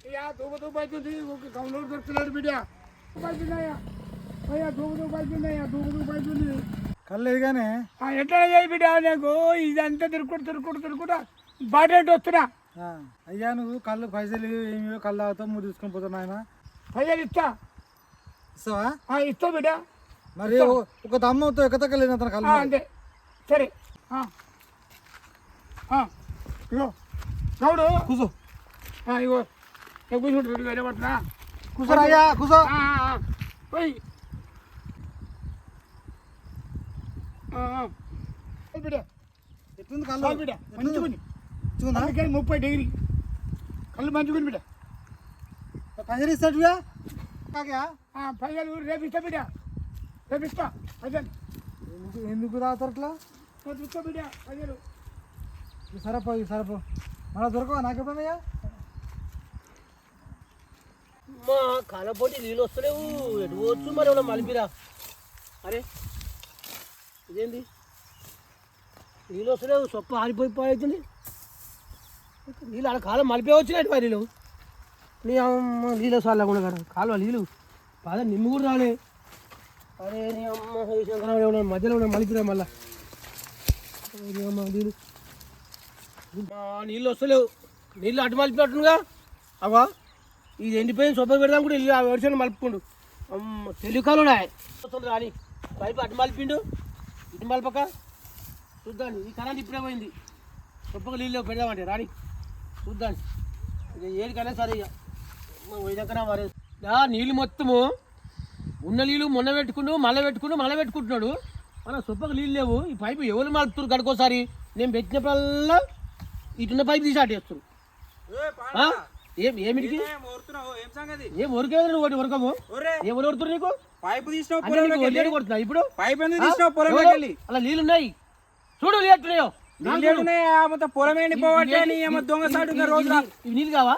అయ్యా దూప దూప అవుతుంది ఒక కౌంటర్ దొరుకుతున్నాడు బిడ్డ అవుతున్నాయా అయ్యా దూప దూప అవుతుందయ్యా దూప దూప అవుతుంది కళ్ళేది కానీ ఆ, ఎట్లా చేయి బిడ్డ నాకు ఇదంతా తిరుక్కుంటూ తిరుక్కుంటూ తిరుక్కుంటా బాటేంటి వస్తున్నా ఆ, అయ్యా నువ్వు కళ్ళు పైసలు ఏమి కళ్ళు తాగుతావు నువ్వు తీసుకొని పోతావు ఆయన పైసలు ఇస్తా ఇస్తావా ఆ, ఇస్తా బిడ్డ మరి ఒక దమ్మతో ఎక్కతక్కలేదు అతను కళ్ళు అంతే సరే ఇగో గౌడు కూసో ఆ, ఇగో నేను కూర్చుంటారు వేరే పట్టినా కూసోరా అయ్యా ఆ. పోయి బిడ్డ ఎట్లుంది కళ్ళు? బిడ్డ చూందా అందుకని ముప్పై డిగ్రీ. కళ్ళు మంచిగుంది బిడ్డ. పైసలు ఇస్తాడుగా? పైసలు రేపు ఇస్తా బిడ్డ. రేపు ఇస్తా పైసలు. ఎందుకు ఎందుకు తాగుతారు అట్లా? రేపు ఇస్తా బిడ్డ పైసలు. ఈ సరపో ఈ సరపో మళ్ళీ దొరకవా? నాకు ఎప్పుడన్నయ్యా మా కాలపోటీ నీళ్ళు వస్తలేవు. ఎటు పోవచ్చు మరి ఏమన్నా మలిపిరా? అరే ఇదేంది? నీళ్ళు వస్తలేవు సొప్ప ఆరిపోయి పోయింది నీళ్ళు ఆడ కాలం మలిపే వచ్చినట్టు మరి నీళ్ళు నీ అమ్మ నీళ్ళు సార్లు కూడా కదా కాలువ నీళ్ళు. బాగా నిమ్ము కూడా రాలే. అరే నీ అమ్మ శంకరావు ఏమన్నా మధ్యలో ఉన్న మలిపిరా మళ్ళా? నీ అమ్మ నీళ్ళు. నీళ్ళు వస్తలేవు. నీళ్ళు అటు మలిపినట్టుగా అవా? ఇది ఎండిపోయిన సొప్ప పెడదాం కూడా ఇల్లు ఆ వర్షం మలుపుకుండు. అమ్మ తెలుగు కాలుడా వస్తుంది రాని. పైపు అటు మలిపిండు ఇటు మలపక. చూద్దాం ఈ కరెంట్ ఇప్పుడే పోయింది. సొప్పకు నీళ్ళు పెడదామంటే రాని. చూద్దాం ఇక ఏడికైనా సరే ఇక. పోయినాకనా మరి. నీళ్ళు మొత్తము. ఉన్న నీళ్ళు మొన్న పెట్టుకుండు మళ్ళీ పెట్టుకుండు మళ్ళీ పెట్టుకుంటున్నాడు. మన సొప్పకు నీళ్ళు లేవు. ఈ పైపు ఎవరు మలుపుతున్నారు గడుకోసారి నేను పెట్టినప్పుడల్లా ఇటున్న పైపు తీసి అటేస్తారు? ఏం ఏమిటికి నువ్వు ఒకటి నీకు? పైపు తీసినావు కొడుతున్నా ఇప్పుడు? పైపు ఎందుకు? తీసినావు? వెళ్ళి? అలా నీళ్ళు ఉన్నాయి చూడు మొత్తం పొలం ఎండిపోవట్లే నీ ఏమో దొంగ. ఇవి నీళ్ళు కావా.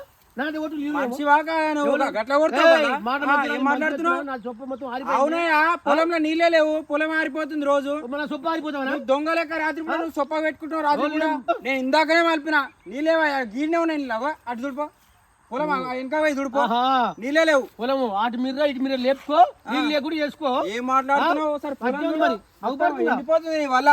అవునయ్యా పొలంలో నీళ్ళే లేవు పొలం ఆరిపోతుంది రోజు. సొప్ప ఆరిపోతావా? దొంగ లెక్క రాత్రి నువ్వు సొప్ప పెట్టుకుంటావు రాత్రి కూడా నేను ఇందాకనే మలిపిన. నీళ్ళేవా గీడనే ఉన్నాయి నీళ్ళు అటు దుడిపో పొలం వెనక పోయి దుడిపో నీళ్ళే లేవు. పొలము అటు మీద ఇటు మీద లేపుకో నీళ్ళు లేకుండా చేసుకో. ఏం మాట్లాడుతున్నావు? ఒకసారి. మరి. ఎండిపోతుంది నీ వల్ల.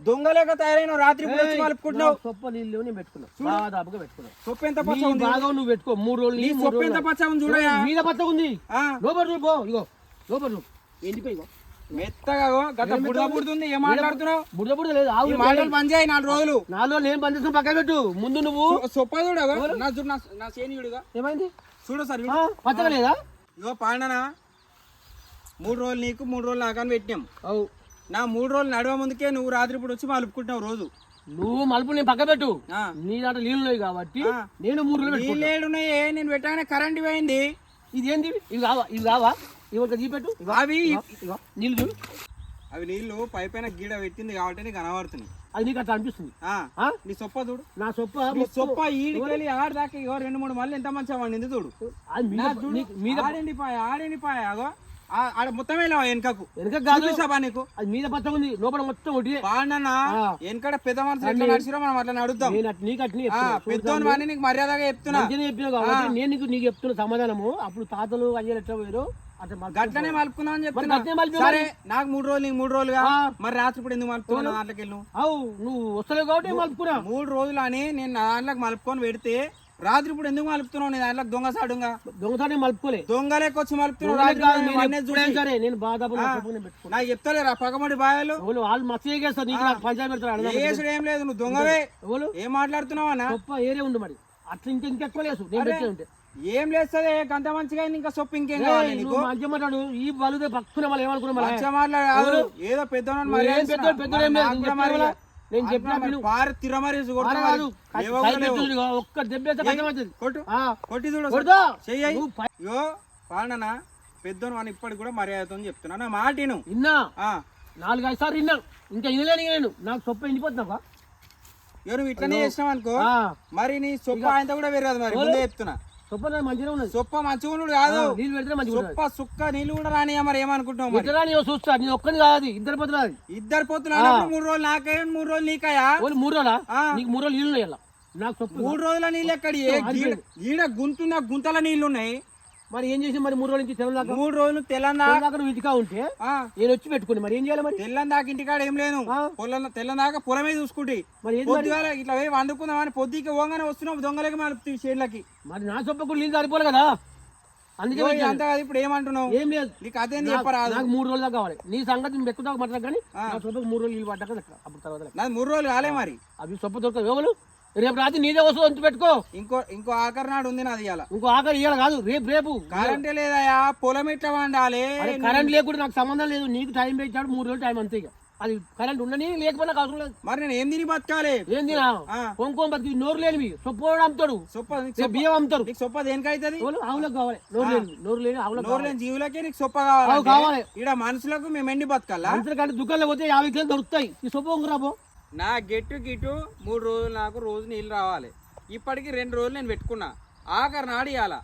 దొంగ లెక్క తయారైన రాత్రి నా సొప్ప నీళ్ళు నేను పెట్టుకున్నా. దాదాపుగా పెట్టుకున్నా. సొప్ప ఎంత పచ్చ నీ ఉంది? భాగం నువ్వు పెట్టుకో. మూడు రోజులు నీ నీ, మూడు సొప్ప ఎంత రోజులు. పచ్చ ఉంది చూడయా? మీద పచ్చగా ఉంది. ఆ, లోపల నువ్వు పో ఇగో. లోపల నువ్వు ఎండిపోయి మెత్తగా గో, గట్ల బుడద పుడుతుంది ఏం మాట్లాడుతున్నావు? బుడద బుడద లేదు ఆవు మాటలు పని చేయి నాలుగు రోజులు. నాలో నేను పని చేసిన పక్కన పెట్టు. ముందు నువ్వు. సొప్ప చూడగా నా చూడు నా- సేనియుడుగా ఏమైంది? చూడు సార్ పచ్చగా లేదా? ఇగో పాండనా మూడు రోజులు నీకు మూడు రోజులు నాకని పెట్టినాం. అవు. నా మూడు రోజులు నడవ ముందుకే నువ్వు రాత్రి పూట వచ్చి మలుపుకుంటున్నావు రోజు. నువ్వు మలుపు నేను పక్క పెట్టు. నీ దాంట్లో నీళ్ళు ఉన్నాయి కాబట్టి. నేను మూడు రోజులు పెట్టుకుంటా. నీళ్ళేడున్నాయి నేను పెట్టగానే కరెంట్ పోయింది. ఇది ఏంది ఇవి కావా ఇవి కావా అవి నీళ్ళు చూడు. అవి నీళ్ళు పై పైన గీడ పెట్టింది కాబట్టి నీకు కనబడుతున్నాయి. అది నీకు అట్లా అనిపిస్తుంది. ఆ, ఆ? నీ సొప్ప చూడు. నా సొప్ప నీ సొప్ప ఈడికెళ్ళి ఆడదాకా ఇగో రెండు మూడు మళ్ళీ ఎంత మంచిగా వండింది చూడు. అది మీద నా చూడు. నీకు- మీద ఆడిండిపాయ ఆడిండిపాయ అగో. ఆ- ఆడ మొత్తం వెళ్ళావు వెనకకు? వెనక కాదు. నీకు. అది మీద పచ్చగా ఉంది లోపల మొత్తం ఒకటి బాగున్నా. వెనకడ పెద్ద మనుషులు ఎట్లా నడిచిరో మనం అట్లా అట్ నీకు పెద్దోని వాడిని నీకు మర్యాదగా చెప్తున్నా. కాబట్టి నేను నీకు నీకు చెప్తున్న సమాధానము. అప్పుడు తాతలు అయ్యారు ఎట్లా పోయారు అట్లా గట్లనే మలుపుకుందాం అని చెప్తున్నా. మలిపి సరే నాకు మూడు రోజులు నీకు మూడు రోజులుగా. మరి రాత్రి ఇప్పుడు ఎందుకు మలుపుకున్నా దాంట్లోకి వెళ్ళి. నువ్వు? వస్తలేవు కాబట్టి మలుపుకున్నా. మూడు రోజులు అని నేను దాంట్లోకి మలుపుకొని పెడితే రాత్రి ఇప్పుడు ఎందుకు మలుపుతున్నావు? నీ దాంట్లోకి దొంగ సాడుగా దొంగతోనే మలుపుకోలే. దొంగలేకి వచ్చి మలుపుతున్నావు. దొంగలే రాత్రి కాదు, నేను నేను ఎప్పుడైనా. సరే నేను నేను పెట్టుకున్నా. నాకు చెప్తలేరా? పగమడి బాయలు. వాళ్ళు మస్తు చేస్తారు నీకు నాకు పంచాయతీ పెడతారు ఏ చేసుడు ఏం లేదు నువ్వు దొంగవే. ఎవరు? ఏం మాట్లాడుతున్నావు అన్న? గొప్ప ఏరియా ఉండు మరి. అట్లా ఇంకా ఇంకెక్కువ లేదు నేను పెట్టే ఉంటే. ఏం లేస్తుంది గంట మంచిగా ఇంకా సొప్పు ఇంకేం కావాలి మంచిగా మాట్లాడు ఈ బలుదే పక్కన మళ్ళీ ఏమనుకున్నా మంచిగా మాట్లాడు ఏదో పెద్దోనని నేను చెప్పిన. పారు తిరమరేసి ఒక్క దెబ్బ పెద్దోను అని ఇప్పటికి కూడా మర్యాదతో చెప్తున్నా. నా మాట విను. విన్నా. ఆ. నాలుగు ఐదు సార్లు విన్నాను ఇంకా వినలేని నేను. నాకు సొప్ప ఎండిపోతున్నావా నువ్వు ఇట్లనే చేసినావు అనుకో. మరి నీ సొప్ప ఆయనతో కూడా వేరేది మరి. ముందే చెప్తున్నా. సొప్ప మంచిగా ఉన్నది. సొప్ప మంచిగా ఉండు కాదు. నీళ్ళు పెడితే మంచిగా ఉన్నది. సొప్ప సుక్క నీళ్ళు కూడా రాని మరి ఏమనుకుంటున్నావు మరి? ఎట్లా నేను చూస్తా నేను ఒక్కని కాదు అది, ఇద్దరు పోతున్నా ఇద్దరు పోతున్నారు. మూడు రోజులు నాకే మూడు రోజులు నీకయా ఓన్లీ మూడు రోజులా. నీకు మూడు రోజులు నీళ్ళు నాకు మూడు రోజుల నీళ్ళు ఎక్కడి గీడ గుంతున్న గుంతల నీళ్ళు ఉన్నాయి. మరి ఏం చేసి మరి మూడు రోజుల నుంచి తెలం దాకా? మూడు రోజులు తెల్లందా తెలం దాకా నువ్వు ఇంటికా ఉంటే నేను వచ్చి పెట్టుకుని మరి ఏం చేయాలి మరి? తెల్లం దాకా ఇంటికాడ ఏం లేదు. ఆ. పొలం తెల్లం దాకా పొలమే చూసుకుంటే. మరి పొద్దుగాల ఇట్లా పోయి వండుకుందామని పొద్దుకి పోగానే వస్తున్నాం దొంగలకి మన చేనులకి. మరి నా సొప్ప కూడా నీళ్ళు సరిపోలే కదా? అందుకే. అంతా కాదు ఇప్పుడు ఏమంటున్నావు? ఏం లేదు. నీకు నాకు- చెప్పరాదు. నాకు మూడు రోజులు కావాలి. నీ సంగతి ఎక్కువ మాట్లాడ కానీ నా సొప్పకు మూడు రోజులు నీళ్ళు పడ్డాక. అప్పుడు తర్వాత మూడు రోజులు కాలే మరి. అవి సొప్ప దొరకదు. ఎవరు? రేపు రాత్రి నీదే వస్తుంది అంత పెట్టుకో. ఇంకో ఇంకో ఆఖరి నాడు ఉంది నాది ఇవాళ ఇంకో ఆఖరి ఇయ్యాలి కాదు రేపు రేపు. కరెంటే లేదయా పొలం ఎట్లా వండాలి అరే కరెంట్ లేకుండా నాకు సంబంధం లేదు నీకు టైం పెట్టాడు మూడు రోజులు టైం అంతే ఇక. అది కరెంట్ ఉండని లేకపోయినా అవసరం లేదు. మరి నేను ఏం తిని బతకాలి? ఏంది నా? ఆ. కొనుక్కోని బతికి నోరు లేనివి. సొప్పోడు అమ్ముతాడు. సొప్ప సొప్ప- బియ్యం అమ్ముతారు నీకు సొప్ప దేనికైతుంది? ఆవులకు కావాలి. నోరు లేని నోరు లేని ఆవులకు నోరు లేని జీవులకే నీకు సొప్ప కావాలి కావాలి. ఇక్కడ మనుషులకు మేము ఎండి బతకాలా? అంతకంటే దుకాణంలో పోతే యాభై కిలోలు దొరుకుతాయి. ఈ సొప్ప ఉంగరాబో నా గెట్టు గిట్టు మూడు రోజులు నాకు రోజు నీళ్ళు రావాలి. ఇప్పటికి రెండు రోజులు నేను పెట్టుకున్నా. ఆఖరి నాడు ఇవాళ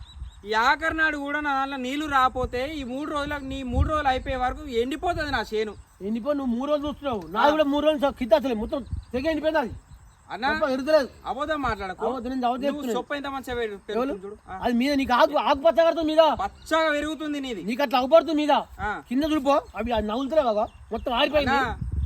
ఈ ఆఖరి నాడు కూడా నా దాంట్లో నీళ్ళు రాకపోతే ఈ మూడు రోజులకు నీ మూడు రోజులు అయిపోయే వరకు ఎండిపోతుంది నా చేను. ఎండిపో నువ్వు మూడు రోజులు చూస్తున్నావు. నాకు కూడా మూడు రోజులు కింద అసలు మొత్తం తెగ ఎండిపోయింది అది. అన్న అబద్ధం మాట్లాడకు. సొప్ప ఇంత మంచిగా చూడు. అది మీద నీకు ఆకు ఆకుపచ్చ కడుతుంది మీద. పచ్చగా పెరుగుతుంది నీది. నీకు అట్లా అవ్వబడుతుంది మీద. కింద చూడిపో అవి నవ్వులుతున్నాయి బాగా మొత్తం ఆరిపోయింది.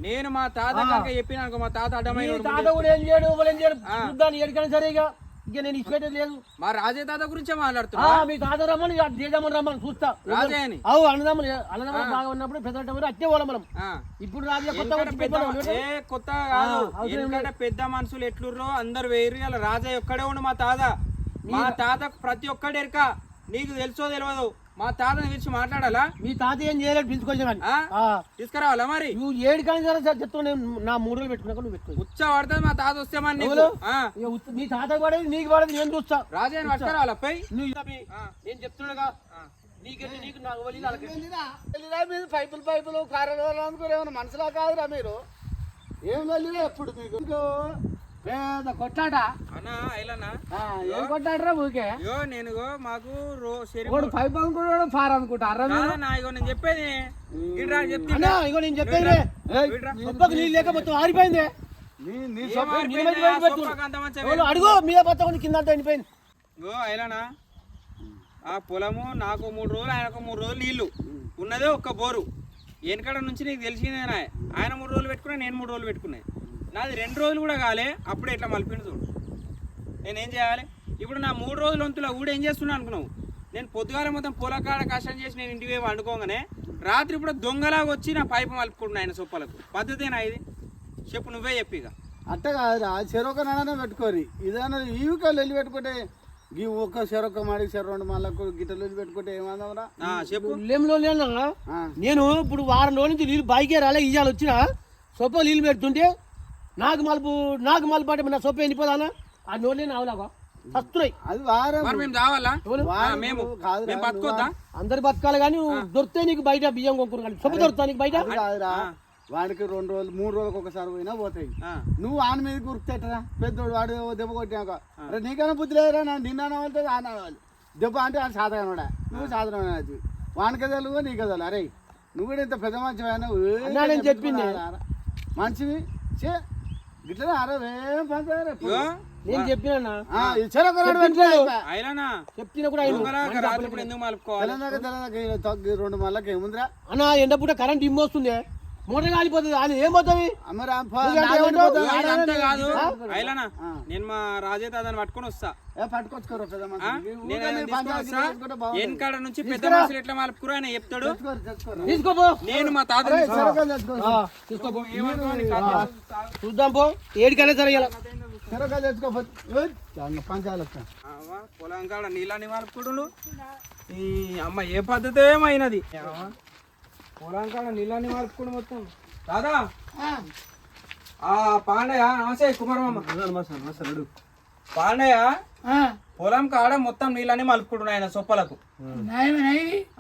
నేను మా తాత కనుక చెప్పిన అనుకో, మా తాత మీ అడ్డమైన తాత కూడా ఏం చేయడు ఏం చేయడు? చూద్దాన్ని ఎడికైనా సరే ఇక ఇక నేను ఇచ్చిపెట్టేది లేదు. మా రాజే తాత గురించే మాట్లాడుతున్నా మీ తాత రమ్మని దేజమ్మని రమ్మని చూస్తా. రాజే అని. అవు అన్నదమ్ములు అన్నదమ్ములు బాగా ఉన్నప్పుడు పెద్ద అట్టే వాళ్ళం మనం. ఇప్పుడు రాజు కొత్త. ఏ కొత్త ఎందుకంటే పెద్ద మనుషులు ఎట్లుర్రో అందరు వేరు. ఇలా రాజా ఒక్కడే ఉండు మా తాత. మా తాత ప్రతి ఒక్కడు ఎరక. నీకు తెలుసో తెలియదు మా తాతని పిలిచి మాట్లాడాలా? మీ తాత ఏం చేయలేడు పిలుచుకొచ్చా కానీ ఆ? ఆ, తీసుకురావాలా మరి? నువ్వు ఏడు కానీ సరే సార్ చెప్తావు నేను నా మూడు రోజులు పెట్టుకున్నాక నువ్వు పెట్టుకో. ఉచ్చ పడుతుంది మా తాత వస్తే మరి నీ తాత పడేది నీకు పడేది నేను చూస్తా. రాజాని పట్టుకురావాలా? పై నువ్వు మీ- నేను చెప్తున్నాగా మీరు పైపులు పైపులు కారణాలు అనుకుని ఏమైనా మనసులా కాదురా మీరు? ఏం వెళ్ళినా ఎప్పుడు మీకు? పెద్ద ఏం ఊకే నేను ఇగో మాకు రో శరీరం ఒకడు పైపు అనుకుంటాడు ఫార్ అనుకుంటారా కాదా నా ఇగో నేను చెప్పేది. ఇగో నేను చెప్పేది నీళ్ళు లేక మొత్తం ఆరిపోయింది. అడుగు మీద పచ్చకొని కింద అంతా ఎండిపోయింది. గో అయిలానా ఆ పొలము నాకు మూడు రోజులు ఆయనకు మూడు రోజులు నీళ్ళు ఉన్నదే ఒక్క బోరు. వెనకడ నుంచి నీకు తెలిసిందేనా ఆయన మూడు రోజులు పెట్టుకున్నా నేను మూడు రోజులు పెట్టుకున్నాయి నాది రెండు రోజులు కూడా కాలే అప్పుడే ఇట్లా మలిపిండు చూడు. నేనేం చేయాలి? ఇప్పుడు నా మూడు రోజుల వంతులో కూడా ఏం చేస్తున్నా అనుకున్నావు? నేను పొద్దుగాల మొత్తం పొలకాడ కష్టం చేసి నేను ఇంటికి వండుకోగానే రాత్రి ఇప్పుడు దొంగలాగా వచ్చి నా పైపు మలుపుకుంటున్నా ఆయన సొప్పలకు. పద్ధతేనా ఇది? చెప్పు నువ్వే చెప్పు ఇక. అట్ట కాదురా చెరొక నాన్న పెట్టుకోరి. ఇదన్నా ఈవికలు వెళ్ళి పెట్టుకుంటే ఈ ఒక్క చెరొక్క మాడి చెర రెండు మళ్ళకు గిట్టలు వెళ్ళి పెట్టుకుంటే ఆ, చెప్పు. నేను ఇప్పుడు వారం రోజుల నుంచి నీళ్ళు బైకే రాలే ఇయ్యాలి వచ్చిన సొప్ప నీళ్ళు పెడుతుంటే నాకు మలుపు నాకు మలుపు అంటే నా సొప్ప ఎండిపోదానా ఆ నోళ్ళే నావలాగా. వస్తున్నాయి అది వారం. మరి మేము రావాలా ఎవరు? ఆ, మేము. కాదురా, మేము బతుకోద్దా? అందరు బతకాలి కానీ నువ్వు దొరికితే నీకు బయట బియ్యం కొనుక్కుని కానీ. సొప్ప దొరుకుతా నీకు బయట? అది కాదురా. వాడికి రెండు రోజులు మూడు రోజులకు ఒకసారి పోయినా పోతాయి. నువ్వు ఆన మీద గుర్తెట్టరా పెద్దోడు వాడు దెబ్బ కొట్టినాక. అరే నీకైనా బుద్ధి లేదురా నా నిన్న అనవాలి ఆన అనవాలి దెబ్బ అంటే ఆయన సాధనడా నువ్వు సాధన వానికి తెలుగు నీకు తెలుగు అరే నువ్వు కూడా ఇంత పెద్ద మంచి అన్నా, నేను చెప్పింది. మంచివి? చే గిట్లా పంచారు నేను చెప్పినా చెప్తున్నా కూడా ఎందుకు మలుపుకోవాలి? రెండు మళ్ళకి ఏముందిరా? అన్న ఎండపూట కరెంట్ ఇమ్మొస్తుంది మోటార్ కాలిపోతుంది. ఏం పోతుంది? అయిలానా? నేను మా రాజే తాతని పట్టుకొని వస్తా. పట్టుకొచ్చుకోరు పెద్ద ఆ? మనిషి నేను ఆయన తీసుకొని వస్తా? వెనకాడ నుంచి పెద్ద. మనుషులు ఎట్లా మలుపుకురా ఆయన చెప్తాడు? తీసుకోపో నేను మా తీసుకోపో కాదు. చూద్దాం పో. ఏడికైనా సరే తెచ్చుకోపోతే పొలం కాడ నీళ్ళని మలుపుకుడు ఈ అమ్మ ఏ పద్ధతి ఏమైనది? అవ్వ, పొలం కాడ నీళ్ళని మలుపుకుడు మొత్తం. దాదా ఆ. పాండయ్య నమస్తే కుమారమ్మ. పాండయ్య పొలం కాడ మొత్తం నీళ్ళని మలుపుకుంటున్నాయి ఆయన సొప్పలకు.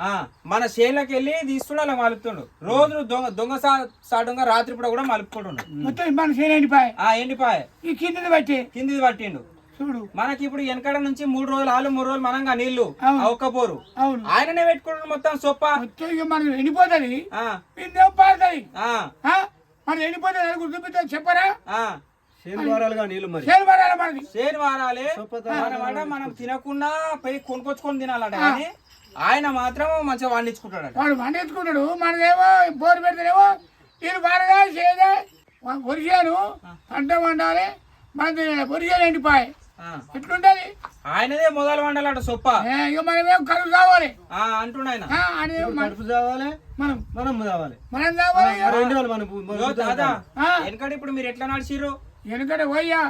ఆ మన చేనులకు వెళ్ళి తీసుకుని మలుపుతుండు. రోజు దొంగ దొంగ సా- సాటుగా రాత్రి పూట కూడా మలుపుకుంటుండు. మొత్తం మన చేను ఎండిపోయి ఆ ఎండిపాయ ఈ కిందది బట్టి. కిందిది పట్టిండు. చూడు. మనకి ఇప్పుడు వెనకడ నుంచి మూడు రోజులు ఆలు మూడు రోజులు మనంగా నీళ్ళు ఒక్కపోరు అవును. ఆయననే పెట్టుకుంటున్నాడు మొత్తం సొప్ప. మనం ఎండిపోతుంది. పారుతుంది ఆ. మనం ఎండిపోతుంది గుర్తుపెట్టే చెప్పరా? శనివారాలుగా నీళ్ళు మరి. మనం తినకుండా పోయి కొనుక్కొచ్చుకొని తినాలట కానీ ఆయన మాత్రం మంచిగా వండించుకుంటాడట. వాడు పండించుకుంటాడు మనదేమో బోరు పెడితేనేమో నీళ్ళు బాగా చేదే వరిసాను పంట వండాలి. మనది వరిసాలు ఎండిపోయి ఆ. ఎట్లుంటది ఆయనదే మొదలు వండాలట సొప్ప. ఏ, ఇక మనమేం కరువు కావాలి ఆ, అంటుండు ఆయన. కడుపు కావాలి మనం మనం కావాలి మనం కావాలి ఇప్పుడు మీరు ఎట్లా నడిచిర్రు? వెనుకట పోయ్యా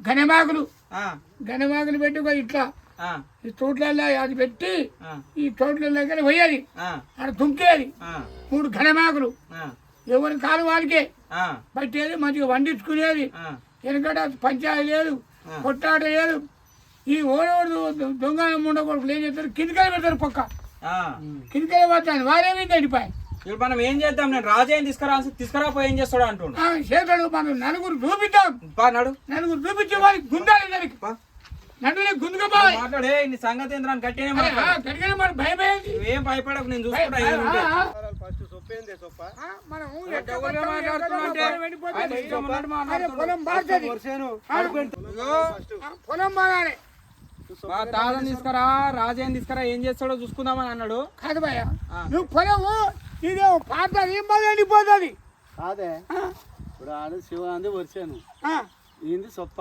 గనమాకులు ఆ, గనమాకులు పెట్టుకో ఇట్లా. ఆ, ఈ తోటలలో అది పెట్టి ఈ తోటలలో పోయేది. తుంకేది. ఆ, మూడు ఘనమాకులు. ఆ, ఎవరి కాలు వాళ్ళకే ఆ, పట్టేది మంచిగా వండించుకునేది. వెనకట పంచాయతీ లేదు. కొట్టాట లేదు ఈ ఓడోడు దొంగ ముండ కొడుకులు ఏం చేస్తారు? కిందకాయ పెడతారు పక్క. ఆ. కిందకాయ పడతాను వారేమీ తడిపాయి ఇప్పుడు మనం ఏం చేద్దాం? నేను రాజయ్యని తీసుకురా తీసుకురాపోయి ఏం చేస్తాడు అంటుండు. ఆ చేతుడు మనం నలుగురు చూపిద్దాం పా నడు. నలుగురు చూపించే వారికి గుండాలి దానికి పా. నడులే గుందుకుపోవాలి మాట్లాడే నీ సంగతి ఏంద్రా? అని గట్టినే అరే, మాట్లాడు. ఆ, కడిగిన మన భయం ఏంటి నువ్వేం భయపడకు నేను చూసుకుంటా మనం. పొలం బాగానే. మా తాతని తీసుకురా రాజయ్యని తీసుకురా ఏం చేస్తాడో చూసుకుందామని అన్నాడు. కాదు భయ నువ్వు పొలము ఇది బాగా ఎండిపోతుంది కాదే. ఇప్పుడు ఆడు శివ అంది వరిసాను ఈంది సొప్ప.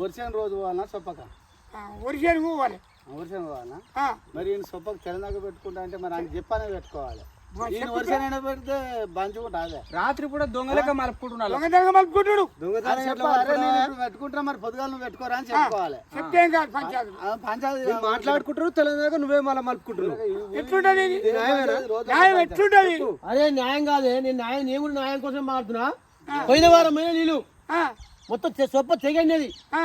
వరిసాను రోజు పోవాలన్నా సొప్పక? వరిసేను పోవాలి. వరిసాను పోవాలన్నా ఆ, మరి ఈయన సొప్పకు తెలంగాణ పెట్టుకుంటా అంటే మరి ఆయన చెప్పనే పెట్టుకోవాలి. ఈయన వరిసానైనా పెడితే బంచుకుంటా అదే రాత్రి కూడా దొంగలెక్క మలుపుకుంటున్నాడు. దొంగతనంగా మలుపుకుంటుడు. నేను ఇప్పుడు పెట్టుకుంటున్నా మరి పొద్దుగాల నువ్వు పెట్టుకోరా అని చెప్పుకోవాలి. చెప్తే ఏం కాదు పంచాయతీ. ఆ పంచాయతీ మాట్లాడుకుంటారు తెలంగాణ నువ్వే మళ్ళీ మలుపుకుంటున్నావు. ఎట్లుంటది? ఇది? రోజు న్యాయం ఎట్లుంటది? అదే న్యాయం కాదే. నేను న్యాయం నేను కూడా న్యాయం కోసం మాట్లాడుతున్నా. పోయిన వారం పోయిన నీళ్ళు. ఆ, మొత్తం సొప్ప తెగండి ఆ,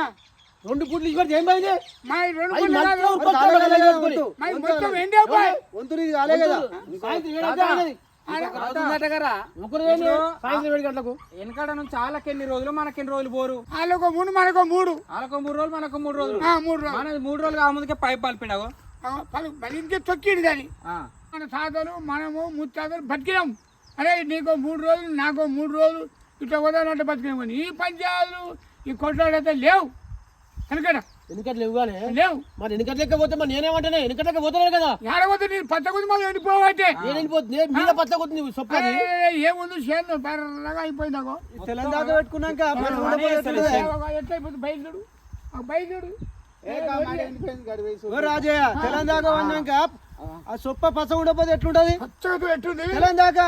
రెండు పుట్లు ఇచ్చి ఏం పోయింది మా రెండు ఈ మొత్తం ఎండే పోయి వంతు నీది కాలే కదా. వెనకాడ నుంచి వాళ్ళకి ఎన్ని రోజులు మనకి ఎన్ని రోజులు పోరు వాళ్ళకు మూడు మనకు మూడు. వాళ్ళకు మూడు రోజులు మనకు మూడు రోజులు. ఆ, మూడు రోజులు. మన మూడు రోజులు కాక ముందుకే పైప్ పలిపిండావు. ఇంకే తొక్కింది దాన్ని. మన తాతలు మనము ముత్తాతలు బతికినాం. అరే నీకో మూడు రోజులు నాకో మూడు రోజులు ఇట్లా వదలంటే బతికినాం కానీ ఈ పంచాయతీలు ఈ కొట్లాడైతే లేవు. లేవు మరి వెనుకట్ లెక్క పోతే మరి నేనేమంటానే? వెనుకట్ లెక్క పోతున్నాను కదా. ఏడవద్దు నీ పచ్చ కొద్ది మనం ఎండిపోవట్టే నేను వెళ్ళిపోతుంది నేను మీద పచ్చ కొద్ది నువ్వు సొప్పది ఏముంది చేను? బెర్రగా అయిపోయిందాకో తెలంగాణ పెట్టుకున్నాక రాజయ్య తెలంగాణ అన్నాక ఆ. సొప్ప పచ్చ ఉండకపోతే ఎట్లుంటది? తెలంగాణ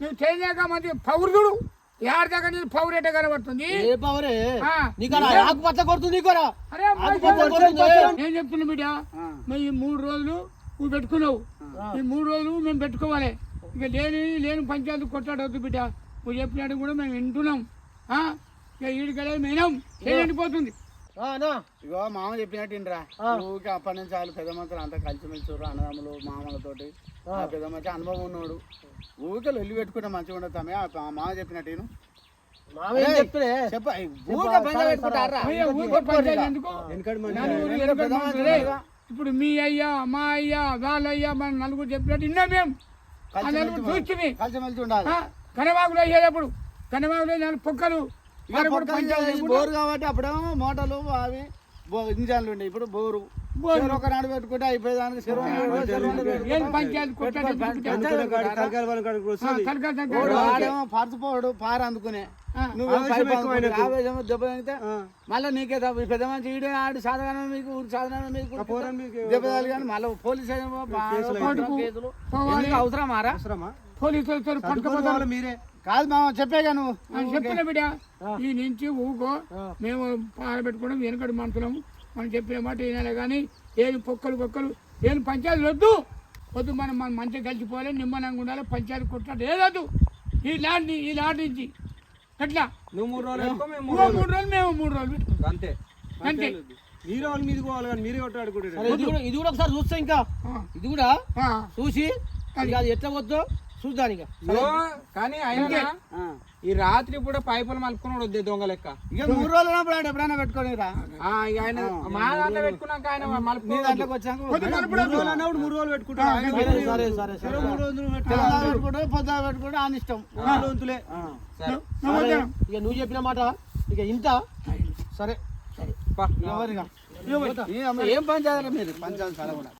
నువ్వు చేయలేక మంచి పౌరుడు యార్ దాకా నీ పౌరు ఎట్ట కనబడుతుంది? ఏ పవరే ఆ. నీకు అలా ఆకు పచ్చ కొడుతుంది నేను చెప్తున్నా బిడ్డ? మరి ఈ మూడు రోజులు నువ్వు పెట్టుకున్నావు. ఈ మూడు రోజులు మేము పెట్టుకోవాలి. ఇక లేని లేని పంచాయతీ కొట్లాడవద్దు బిడ్డ. నువ్వు చెప్పినట్టు కూడా మేము వింటున్నాం. ఆ? ఇక ఈడికెళ్ళి మేనం. అన్నా. ఇగో మామ చెప్పినట్టు ఇంట్రా ఊరికి అప్పటి నుంచి వాళ్ళు పెద్ద మంత్రులు అంతా కలిసిమెలిసి అన్నదమ్ములు మామలతోటి. ఆ పెద్ద మంచి అనుభవం ఉన్నాడు. ఊరికే వెళ్ళి పెట్టుకుంటే మంచిగా ఉండదు తమ్మే. ఆ మామ చెప్పినట్టు మనుషులే. ఇప్పుడు మీ అయ్యా మా అయ్యా వాళ్ళ అయ్యా మన నలుగురు చెప్పినట్టు విన్నా మేము నలుగురు చూస్తుంది కనవాగులు అయ్యేటప్పుడు కనవాగులు నాలుగు పొక్కలు. బోరు కాబట్టి అప్పుడేమో మోటార్లు అవి ఇంజన్లు ఉండే. ఇప్పుడు బోరు. బోరు. ఒక నాడు పెట్టుకుంటే అయిపోయేదానికి చెరువు నాడు, చెరువు నాడు ఏం పెట్టుకుంటే పంచాయతీ కొట్టాడు తలకాయల వాళ్ళ కాడికి వస్తుంది వాడు ఆడేమో పరచిపోడు పార అందుకునే. ఆ. నువ్వు ఆవేశం ఎక్కువ ఆయనకు. ఆవేశం దెబ్బ తగిలితే మళ్ళీ నీకే తప్పు పెద్ద మంచి ఈడే ఆడు సాధారణ మీకు ఊరు సాధారణ మీకు దెబ్బ తగిలి మళ్ళీ పోలీస్ అవసరమారా వాళ్ళు మీరే. కాదు మామ చెప్పేగా నువ్వు. చెప్పిన బిడ్డ. ఈ నుంచి ఊకో. మేము పారబెట్టుకోవడం వెనకటి మనుషులము మనం చెప్పిన మాట వినాలి కానీ ఏం పొక్కలు పొక్కలు ఏం పంచాయతీ వద్దు. వద్దు మనం మనం మంచిగా కలిసిపోవాలి నిమ్మనంగా ఉండాలి పంచాయతీ కొట్లాడు ఏదొద్దు ఈ ల్యాండ్ ఈ ల్యాండ్ నుంచి. ఎట్లా? నువ్వు మూడు రోజులు మూడు రోజులు మేము మూడు రోజులు. అంతే. అంతే. మీరే వాళ్ళ మీదకి పోవాలి కానీ మీరే కొట్టాడుకుంటారు ఇది కూడా ఇది కూడా ఒకసారి చూస్తా ఇంకా. ఇది కూడా ఆ, చూసి అది. ఎట్లా వద్దో? చూద్దాం ఇక కానీ అయినా ఈ రాత్రి కూడా పైపులు మలుపుకున్నాడు వద్దే దొంగ లెక్క. ఇక మూడు రోజులు ఎప్పుడైనా పెట్టుకొని రా ఆ, ఇక ఆయన మా దాంట్లో పెట్టుకున్నాక ఆయన మలుపు దాంట్లోకి వచ్చాక మూడు రోజులు మూడు రోజులు పెట్టుకుంటే అని ఇష్టం. ఇక నువ్వు చెప్పిన మాట ఇక ఇంత. సరే. ఏం పని చేయాలి మీరు? పంచాయతీ సరే కూడా.